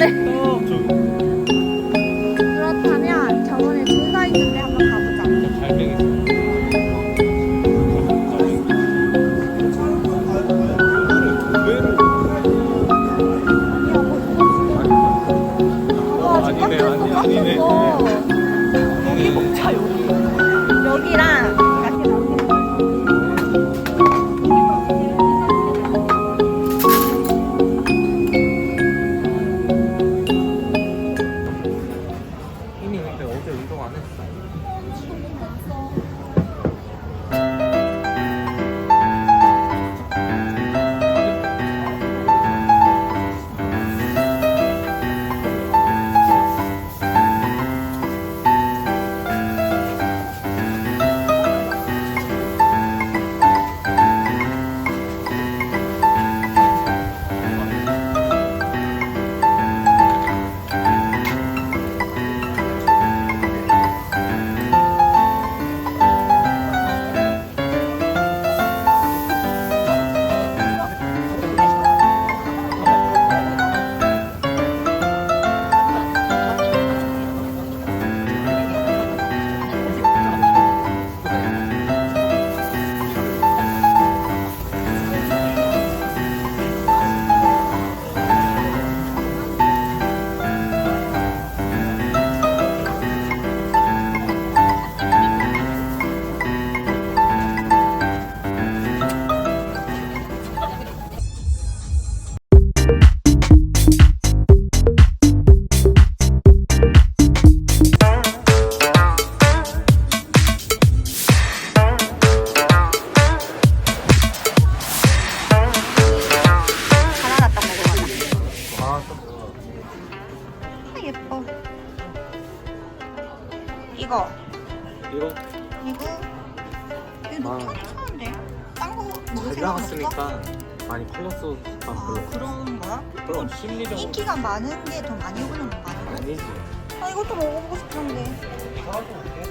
对。 딴거 먹을 잘 생각 없어? 나갔으니까 많이 컬러스가 아, 별로. 그런 거야? 그럼 심리적 인기가 많은 게 더 많이 오르는 거 아니야? 아니지. 아 이것도 먹어보고 싶은데 사가지고 올게.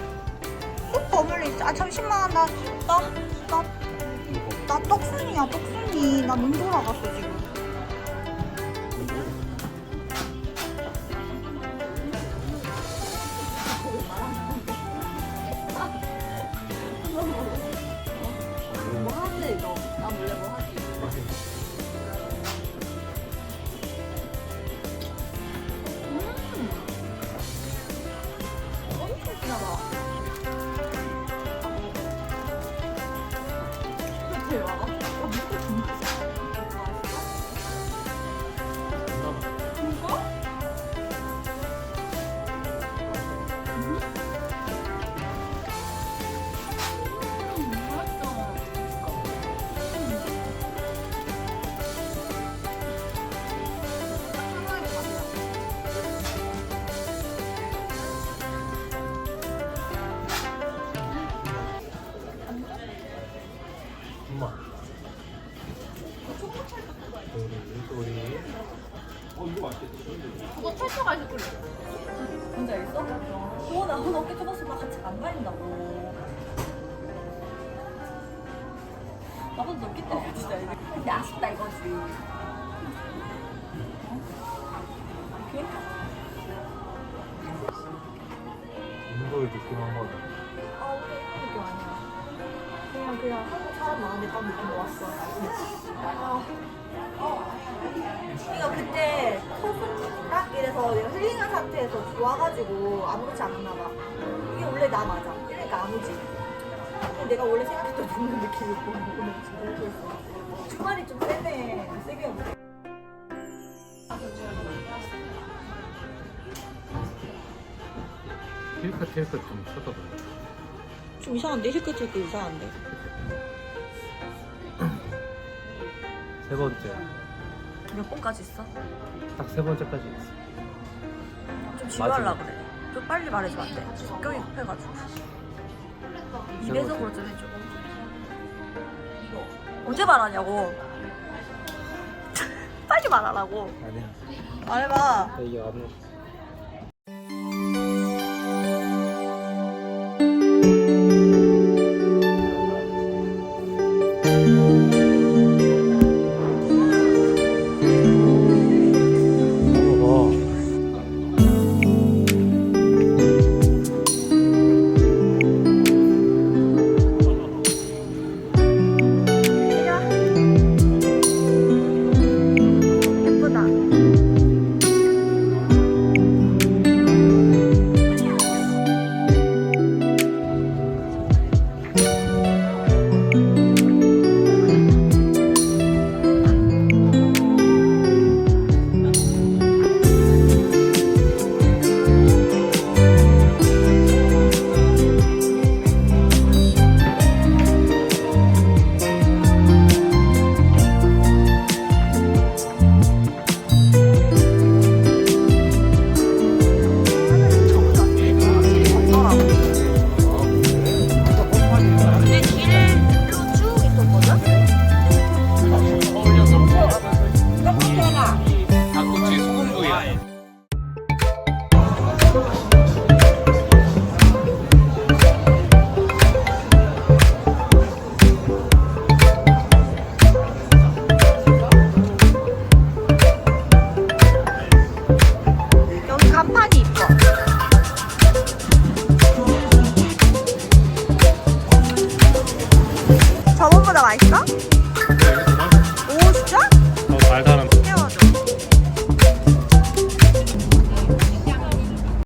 꼭 있어 아 잠시만 나 나 나 나, 나 떡순이야 떡순이 나 눈 돌아갔어 지금 우리. 어 이거 맛있겠다. 그거 찰떡 아이스크림. 뭔지 알겠어? 그거 나 그거 어깨 접었으면 같이 안 말린다고. 나도 넣기 때문에 진짜 이게. 근데 아쉽다 이거지. 어? 이렇게? 인도에 느낌한 거다. 아, 우리 이런 느낌 아니야. 그냥 그냥 많은데 딱 느낌 왔어. 아. 그러니까 그때 딱 이래서 내가 힐링한 상태에서 좋아가지고 아무렇지 않았나 봐. 이게 원래 나 맞아. 그러니까 아니지. 근데 내가 원래 생각했던 그런 느낌이 오늘 지금 오고 있어. 주말이 좀 세네. 세게 오네. 힐컷 힐컷 좀 쳐다봐. 좀 이상한데 힐끗 힐끗 이상한데 세 번째. 몇 번까지 있어? 딱 세 번째까지 있어. 좀 지루하려고 그래. 좀 빨리 말해주면 안 돼? 성격이 급해가지고. 입에서 그렇 좀 해줘. 언제 말하냐고. 빨리 말하라고. 아니야. 말해봐. 이게 아무 like that.